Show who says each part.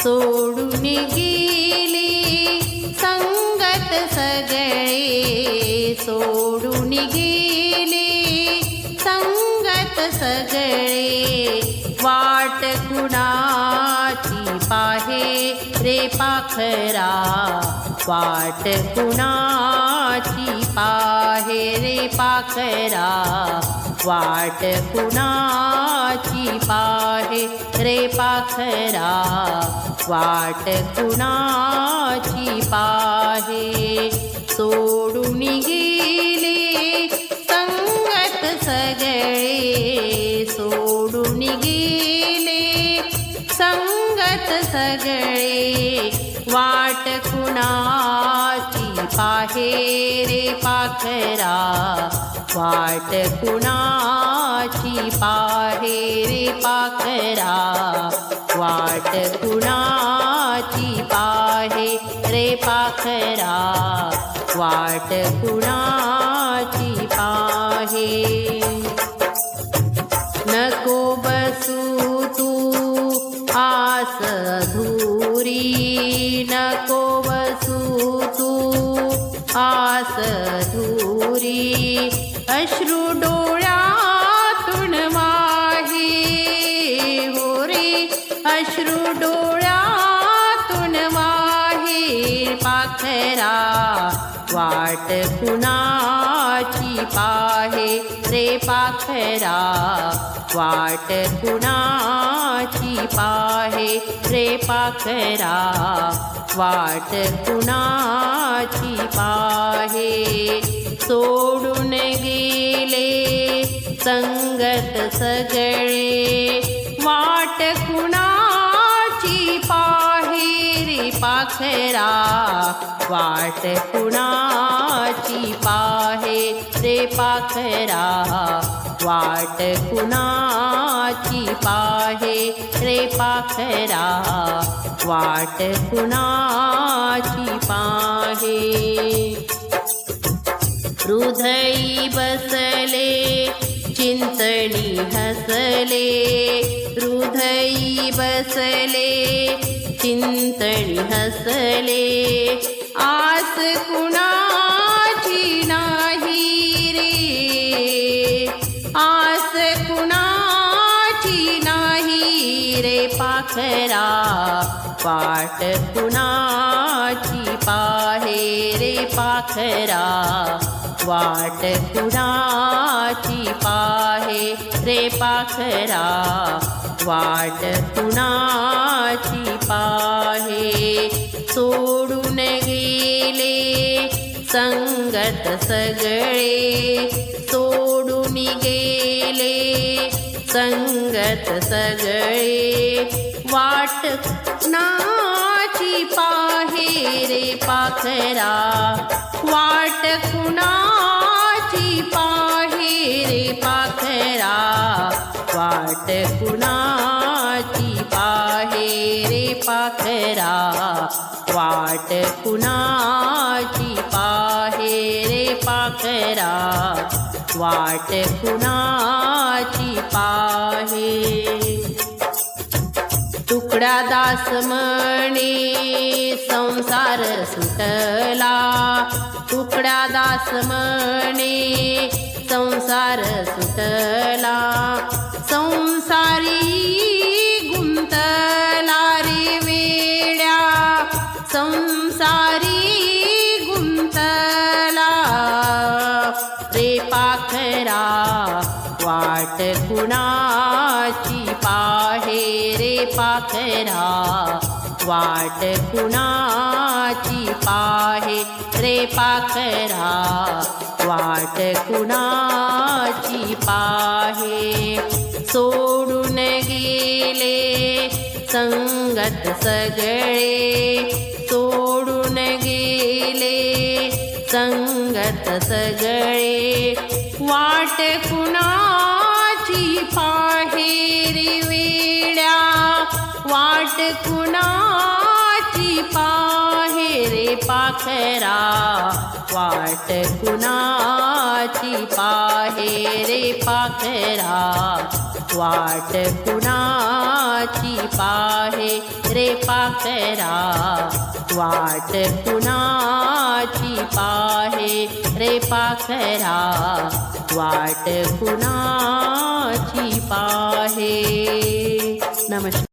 Speaker 1: सोडून गेले. संगत सगळे सोडून गेले. संगत सगळे वाट कुणाची पाहे? रे पाखरा वाट कुणाची पाहे? रे पाखरा वाट कुणाची आहे रे पाखरा. वाट कुणाची पाहे? सोडून गेले संगत सगळे. सोडून गेले संगत सगळे. वाट कुणाची पाहे रे पाखरा? वाट कुणाची पाहे रे पाखरा वाट कुणाची पाहे रे पाखरा वाट कुणाची पाहे? नको बसू तू आस धुरी नको बसू तू आस अश्रू डोळ्यातून वाहे पाखरा. वाट कुणाची पाहे रे पाखरा? वाट कुणाची पाहे रे पाखरा? वाट कुणाची पाहे? सोडून गेले संगत सगळे. वाट कुणा रे वाट कुणाची पाहे? रे पाखरा वाट कुणाची पाहे? रे पाखरा वाट कुणाची पाहे? हृदयी बसले चिंतणी हसले हृदयी बसले चिंतणी हसले. आस कुणाची नाही रे? आस कुणाची नाही रे? पाखरा वाट कुणाची पाहे रे? पाखरा वाट कुणाची पाहे रे? पाखरा वाट कुणाची सोडून गेले संगत सगळे सोडून गेले संगत सगळे वाट कुणाची पाहे रे पाखरा? वाट कुणाची पाहे रे पाखरा? वाट कुणा वाट कुणाची पाहे रे पाखरा? वाट कुणाची पाहे? तुकडा दास म्हणे संसार सुटला. तुकडा दास म्हणे संसार सुटला. संसारी साखरा पाखरा वाट कुणाची पाहे रे पाखरा? वाट कुणाची पाहे रे पाखरा? वाट कुणाची पाहे? सोडून गेले संगत सगळे सोडून गेले संगत सगळे. वाट कुणाची पाहे रे वेड्या? वाट कुणाची पाहे रे पाखरा? वाट कुणाची पाहे रे पाखरा? वाट कुणाची पाहे रे पाखरा वाट कुणाची पाहे? रे पाखरा वाट कुणाची पाहे? नमस्कार.